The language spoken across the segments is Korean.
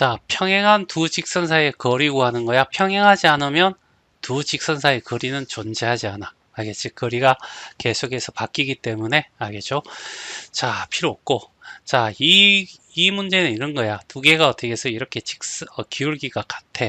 자, 평행한 두 직선 사이의 거리 구하는 거야. 평행하지 않으면 두 직선 사이의 거리는 존재하지 않아. 알겠지? 거리가 계속해서 바뀌기 때문에 알겠죠? 자, 필요 없고. 자, 이, 이 문제는 이런 거야. 두 개가 어떻게 해서 이렇게 직선, 어, 기울기가 같아.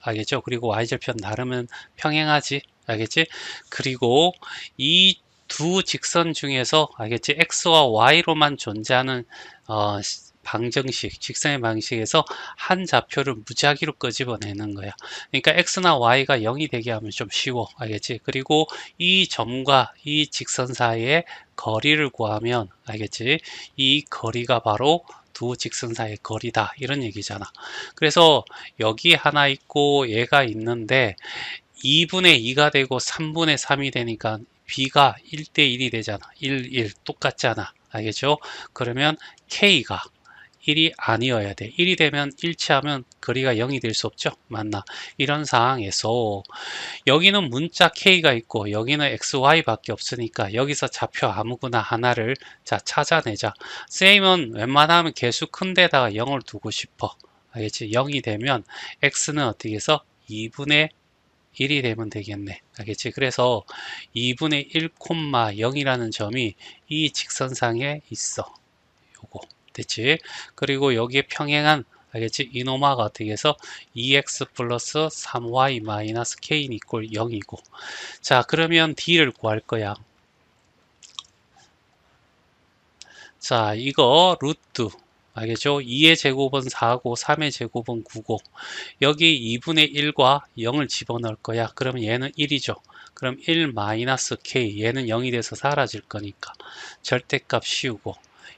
알겠죠? 그리고 y절편 나르면 평행하지. 알겠지? 그리고 이 두 직선 중에서 알겠지? x와 y로만 존재하는 어, 방정식, 직선의 방식에서 한 좌표를 무작위로 끄집어내는 거야. 그러니까 x나 y가 0이 되게 하면 좀 쉬워. 알겠지? 그리고 이 점과 이 직선 사이의 거리를 구하면 알겠지? 이 거리가 바로 두 직선 사이의 거리다. 이런 얘기잖아. 그래서 여기 하나 있고 얘가 있는데 2분의 2가 되고 3분의 3이 되니까 b가 1대 1이 되잖아. 1, 1 똑같잖아. 알겠죠? 그러면 k가 1이 아니어야 돼. 1이 되면 일치하면 거리가 0이 될 수 없죠. 맞나? 이런 상황에서 여기는 문자 k가 있고 여기는 xy 밖에 없으니까 여기서 좌표 아무거나 하나를 자 찾아내자. 쌤은 웬만하면 개수 큰 데다가 0을 두고 싶어. 알겠지? 0이 되면 x는 어떻게 해서 2분의 1이 되면 되겠네. 알겠지? 그래서 2분의 1,0이라는 점이 이 직선상에 있어. 됐지? 그리고 여기에 평행한 알겠지? 이노마가 어떻게 해서 2x 플러스 3y 마이너스 k는 이꼴 0이고 자 그러면 d를 구할 거야 자 이거 루트 알겠죠? 2의 제곱은 4고 3의 제곱은 9고 여기 2분의 1과 0을 집어넣을 거야 그러면 얘는 1이죠 그럼 1 마이너스 k 얘는 0이 돼서 사라질 거니까 절대값 씌우고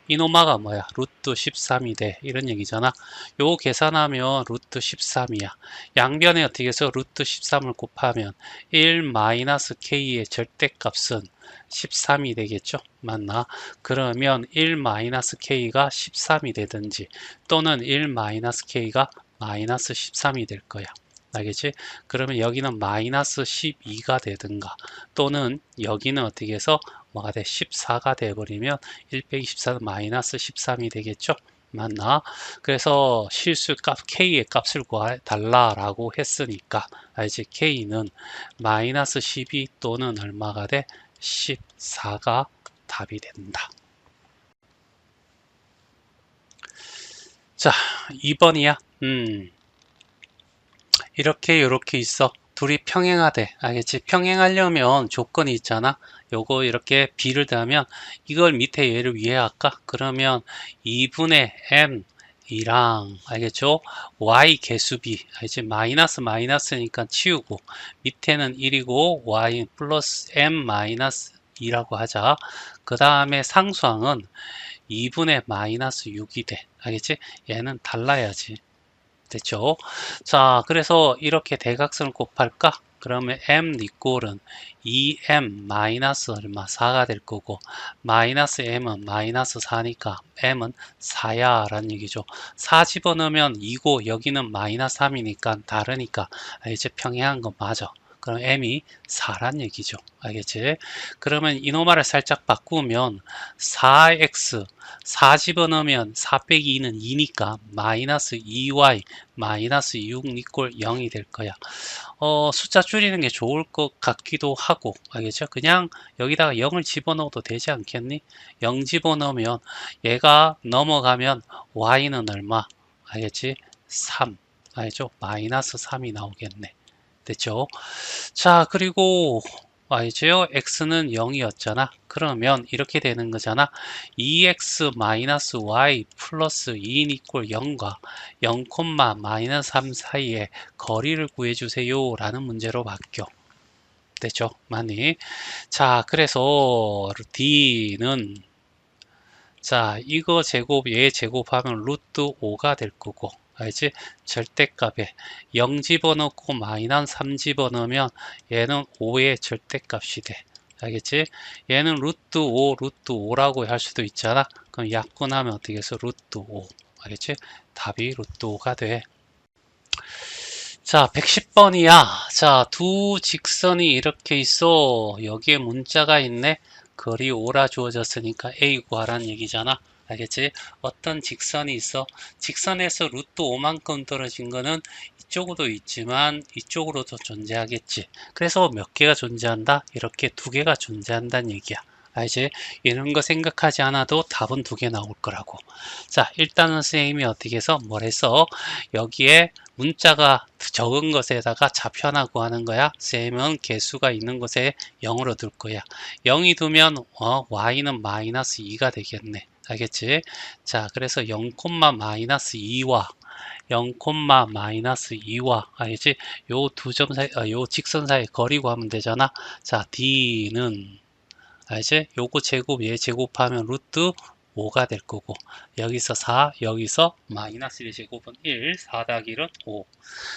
이노마가 뭐야? 루트 13이 돼. 이런 얘기잖아. 요 계산하면 루트 13이야. 양변에 어떻게 해서 루트 13을 곱하면 1 마이너스 k의 절대값은 13이 되겠죠? 맞나? 그러면 1 마이너스 k가 13이 되든지 또는 1 마이너스 k가 마이너스 13이 될 거야. 알겠지? 그러면 여기는 마이너스 12가 되든가 또는 여기는 어떻게 해서 뭐가 돼? 14가 돼버리면 1 1 14는 마이너스 13이 되겠죠? 맞나? 그래서 실수 값 k의 값을 구해달라라고 했으니까 알지? k는 마이너스 12 또는 얼마가 돼? 14가 답이 된다. 자, 2번이야. 음. 이렇게 이렇게 있어. 둘이 평행하대. 알겠지? 평행하려면 조건이 있잖아. 요거 이렇게 b를 대하면 이걸 밑에 얘를 위에 할까? 그러면 2분의 m 이랑 알겠죠? y 개수비 알지? 마이너스 마이너스니까 치우고 밑에는 1이고 y 플러스 m 마이너스 2라고 하자. 그 다음에 상수항은 2분의 마이너스 6이 돼. 알겠지? 얘는 달라야지. 됐죠? 자, 그래서 이렇게 대각선을 곱할까? 그러면 m 이꼴은 2m 마이너스 얼마 4가 될 거고 마이너스 m은 마이너스 4니까 m은 4야 라는 얘기죠 4 집어넣으면 2고 여기는 마이너스 3이니까 다르니까 이제 평행한 거 맞아 그럼 m이 4란 얘기죠. 알겠지? 그러면 이노마를 살짝 바꾸면 4x 4 집어넣으면 4 빼기 2는 2니까 마이너스 2y 마이너스 6 이꼴 0이 될 거야. 어, 숫자 줄이는 게 좋을 것 같기도 하고 알겠죠? 그냥 여기다가 0을 집어넣어도 되지 않겠니? 0 집어넣으면 얘가 넘어가면 y는 얼마? 알겠지? 3 알죠? 마이너스 3이 나오겠네. 됐죠? 자, 그리고 y죠? x는 0이었잖아. 그러면 이렇게 되는 거잖아. 2x-y 플러스 2인 이꼴 0과 0, 마이너스 3 사이의 거리를 구해주세요. 라는 문제로 바뀌어. 됐죠? 많이. 자, 그래서 d는 자, 이거 제곱, 얘 제곱하면 루트 5가 될 거고 알지? 절대값에 0 집어넣고 마이너스 3 집어넣으면 얘는 5의 절대값이 돼. 알겠지? 얘는 루트 5, 루트 5라고 할 수도 있잖아. 그럼 약분하면 어떻게 해서 루트 5. 알겠지? 답이 루트 5가 돼. 자, 110번이야. 자, 두 직선이 이렇게 있어. 여기에 문자가 있네. 거리 5라 주어졌으니까 A 구하라는 얘기잖아. 알겠지? 어떤 직선이 있어. 직선에서 루트 5만큼 떨어진 거는 이쪽으로도 있지만 이쪽으로도 존재하겠지. 그래서 몇 개가 존재한다? 이렇게 두 개가 존재한다는 얘기야. 알지? 이런 거 생각하지 않아도 답은 두 개 나올 거라고. 자, 일단은 선생님이 어떻게 해서 뭘 했어? 여기에 문자가 적은 것에다가 좌표하고 하는 거야. 쌤은 개수가 있는 곳에 0으로 둘 거야. 0이 두면 어, y는 마이너스 2가 되겠네. 알겠지? 자, 그래서 0, 마이너스 2와 0, 마이너스 2와 알겠지? 요 두 점 사이, 어, 요 직선 사이 거리 구하면 되잖아. 자, d는 알지? 요거 제곱 얘 제곱하면 루트 5가 될 거고 여기서 4 여기서 마이너스 1 제곱은 1 4 더하기 1은 5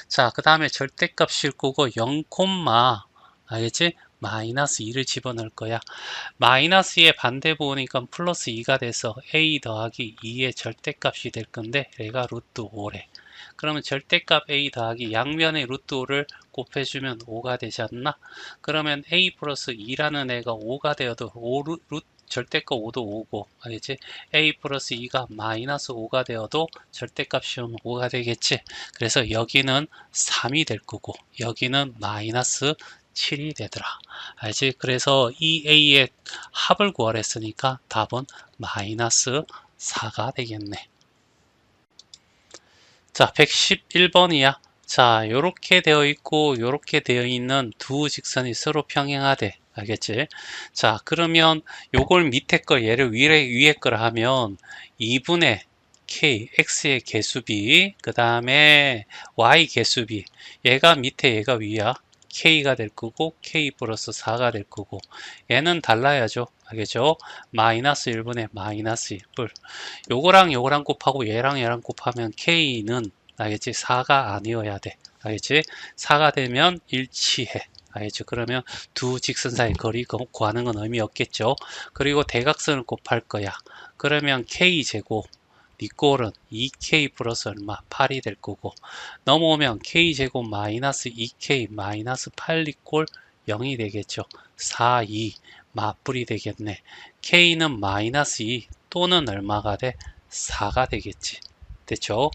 자, 그 다음에 절대값 실 거고 0, 알겠지? 마이너스 2를 집어넣을 거야. 마이너스의 반대 보니까 플러스 2가 돼서 a 더하기 2의 절대값이 될 건데 얘가 루트 5래. 그러면 절대값 a 더하기 양면의 루트 5를 곱해주면 5가 되지 않나? 그러면 a 플러스 2라는 애가 5가 되어도 5 루트 절대값 5도 5고 알겠지? a 플러스 2가 마이너스 5가 되어도 절대값 씌우면 5가 되겠지? 그래서 여기는 3이 될 거고 여기는 마이너스 7이 되더라. 알지? 그래서 이 a의 합을 구하랬으니까 답은 마이너스 4가 되겠네. 자, 111번이야. 자, 요렇게 되어 있고 요렇게 되어 있는 두 직선이 서로 평행하대. 알겠지? 자, 그러면 요걸 밑에 걸 얘를 위에 위에 걸 하면 2분의 k x의 개수비 그 다음에 y 개수비 얘가 밑에 얘가 위야 k가 될 거고 k 플러스 4가 될 거고 얘는 달라야죠. 알겠죠? 마이너스 1분의 마이너스 1불. 요거랑 요거랑 곱하고 얘랑 얘랑 곱하면 k는 알겠지? 4가 아니어야 돼. 알겠지? 4가 되면 일치해. 알겠죠? 그러면 두 직선 사이 거리 구하는 건 의미 없겠죠? 그리고 대각선을 곱할 거야. 그러면 k제곱 니꼴은 2k 플러스 얼마? 8이 될 거고 넘어오면 k제곱 마이너스 2k 마이너스 8 니꼴 0이 되겠죠. 4, 2 맞불이 되겠네. k는 마이너스 2 또는 얼마가 돼? 4가 되겠지. 됐죠?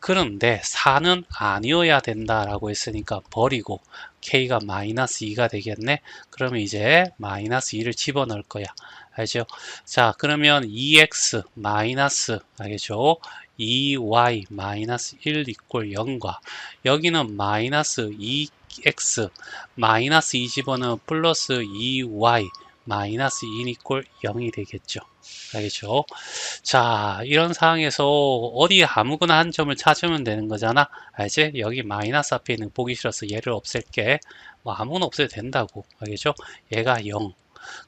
그런데 4는 아니어야 된다라고 했으니까 버리고 k가 마이너스 2가 되겠네. 그러면 이제 마이너스 2를 집어넣을 거야. 알죠? 자, 그러면 2x 마이너스, 알겠죠? 2y 마이너스 1 이꼴 0과 여기는 마이너스 2x 마이너스 2 집어넣으면 플러스 2y 마이너스 2 이꼴 0이 되겠죠. 알겠죠? 자, 이런 상황에서 어디 아무거나 한 점을 찾으면 되는 거잖아. 알지? 여기 마이너스 앞에 있는 보기 싫어서 얘를 없앨게. 뭐 아무거나 없애도 된다고. 알겠죠? 얘가 0.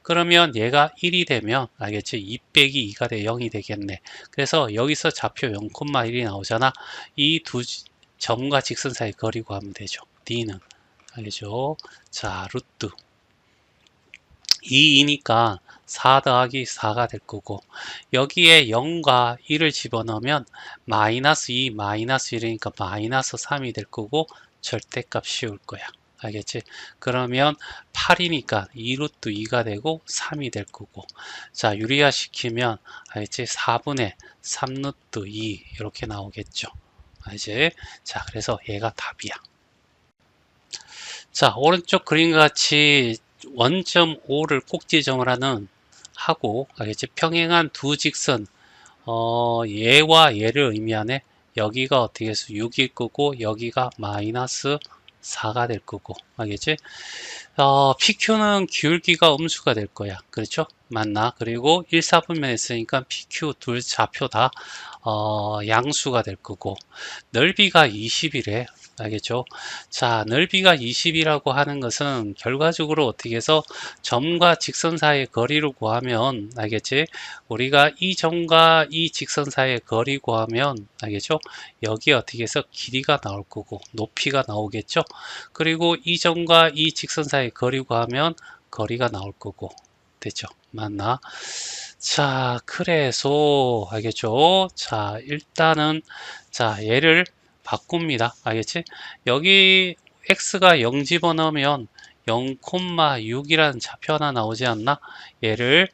그러면 얘가 1이 되면 알겠지? 2 빼기 2가 돼 0이 되겠네. 그래서 여기서 좌표 0,1이 나오잖아. 이 두 점과 직선 사이 거리 구하면 되죠. D는 알겠죠? 자, 루트 2이니까 4 더하기 4가 될 거고 여기에 0과 1을 집어넣으면 마이너스 2 마이너스 1이니까 마이너스 3이 될 거고 절대값 씌울 거야. 알겠지? 그러면 8이니까 2루트 2가 되고 3이 될 거고 자 유리화 시키면 알겠지? 4분의 3루트 2 이렇게 나오겠죠. 알지? 자 그래서 얘가 답이야. 자 오른쪽 그림과 같이 원점 5를 꼭 지정을 하는 하고 알겠지? 평행한 두 직선 어, 얘와 얘를 의미하네. 여기가 어떻게 해서 6일 거고 여기가 마이너스 4가 될 거고 알겠지? 어, PQ는 기울기가 음수가 될 거야 그렇죠? 맞나? 그리고 1, 4분면 했으니까 PQ 둘 좌표 다 어, 양수가 될 거고 넓이가 20이래 알겠죠? 자, 넓이가 20이라고 하는 것은 결과적으로 어떻게 해서 점과 직선 사이의 거리를 구하면 알겠지? 우리가 이 점과 이 직선 사이의 거리 구하면 알겠죠? 여기 어떻게 해서 길이가 나올 거고 높이가 나오겠죠? 그리고 이 점과 이 직선 사이의 거리 구하면 거리가 나올 거고 됐죠? 맞나? 자, 그래서 알겠죠? 자, 일단은 자, 얘를 바꿉니다. 알겠지? 여기 x가 0 집어넣으면 0,6이라는 좌표 하나 나오지 않나? 얘를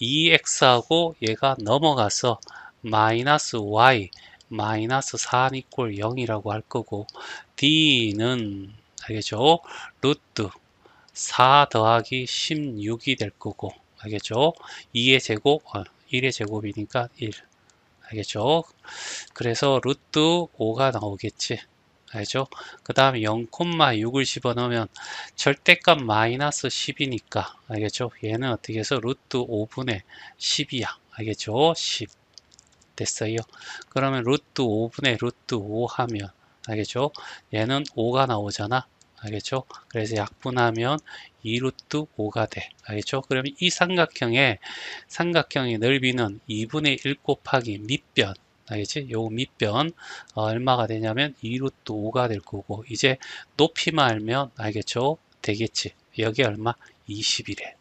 2x하고 얘가 넘어가서 마이너스 y 마이너스 4 이꼴 0이라고 할 거고 d는 알겠죠? 루트 4 더하기 16이 될 거고 알겠죠? 2의 제곱, 어, 1의 제곱이니까 1 알겠죠? 그래서 루트 5가 나오겠지 알죠? 그 다음에 0,6을 집어넣으면 절대값 마이너스 10이니까 알겠죠? 얘는 어떻게 해서 루트 5분의 10이야 알겠죠? 10 됐어요 그러면 루트 5분의 루트 5 하면 알겠죠? 얘는 5가 나오잖아 알겠죠? 그래서 약분하면 2루트 5가 돼. 알겠죠? 그러면 이 삼각형의 삼각형의 넓이는 2분의 1 곱하기 밑변. 알겠지? 요 밑변 어, 얼마가 되냐면 2루트 5가 될 거고 이제 높이만 알면 알겠죠? 되겠지. 여기 얼마? 20이래.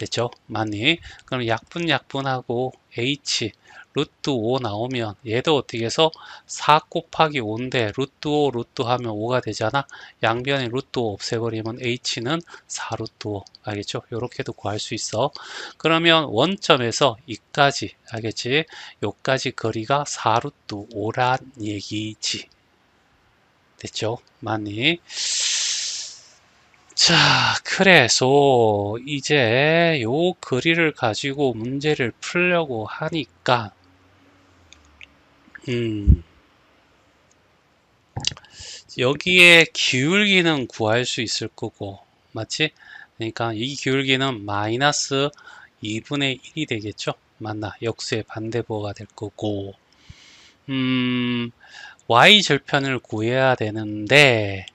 됐죠? 맞니? 그럼 약분 약분하고 h 루트 5 나오면 얘도 어떻게 해서 4 곱하기 5인데 루트 5 루트 하면 5가 되잖아? 양변에 루트 5 없애버리면 h는 4 루트 5 알겠죠? 요렇게도 구할 수 있어. 그러면 원점에서 이까지 알겠지? 요까지 거리가 4 루트 5란 얘기지. 됐죠? 맞니 자, 그래서 이제 요 거리를 가지고 문제를 풀려고 하니까 음, 여기에 기울기는 구할 수 있을 거고, 맞지? 그러니까 이 기울기는 마이너스 2분의 1이 되겠죠? 맞나? 역수의 반대보가 될 거고, 음, y 절편을 구해야 되는데,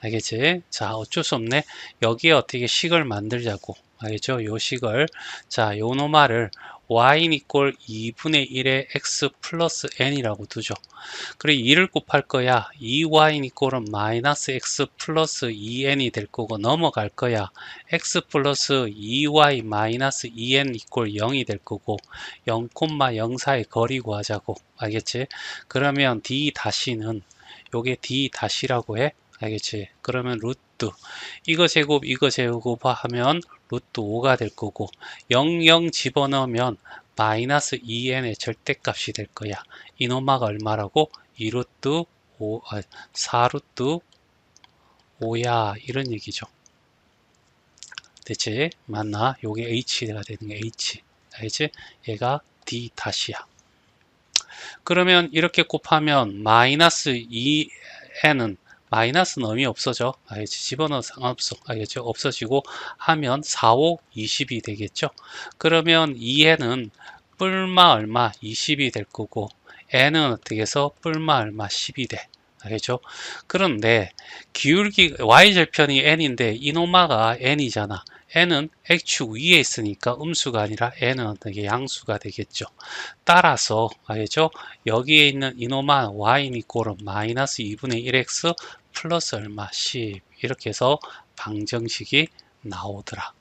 알겠지? 자, 어쩔 수 없네. 여기에 어떻게 식을 만들자고. 알겠죠? 요 식을. 자, 요 노말을 y는 이꼴 2분의 1의 x 플러스 n이라고 두죠. 그리고 2를 곱할 거야. 2y는 이꼴은 마이너스 x 플러스 2n이 될 거고 넘어갈 거야. x 플러스 2y 마이너스 2n 이꼴 0이 될 거고 0,0 사이 거리 구하자고. 알겠지? 그러면 d 다시는 요게 d 다시라고 해. 알겠지? 그러면 루트 이거 제곱 이거 제곱 하면 루트 5가 될 거고 0, 0 집어넣으면 마이너스 2n의 절대값이 될 거야. 이노마가 얼마라고? 2루트 5, 아, 4루트 5야 이런 얘기죠. 됐지? 맞나? 요게 h가 되는 게 h. 알겠지? 얘가 d 다시야. 그러면 이렇게 곱하면 마이너스 2n은 마이너스는 의미 없어져. 알겠지? 집어넣어 상관없어. 알겠죠? 없어지고 하면 4, 5, 20이 되겠죠? 그러면 2에는 뿔마 얼마 20이 될 거고 n은 어떻게 해서 뿔마 얼마 10이 돼. 알겠죠? 그런데 기울기 y절편이 n인데 이노마가 n이잖아. N은 x축 위에 있으니까 음수가 아니라 n은 어떻게 양수가 되겠죠. 따라서 알겠죠? 여기에 있는 이노마 y는 이꼴은 마이너스 2분의 1x 플러스 얼마 10 이렇게 해서 방정식이 나오더라.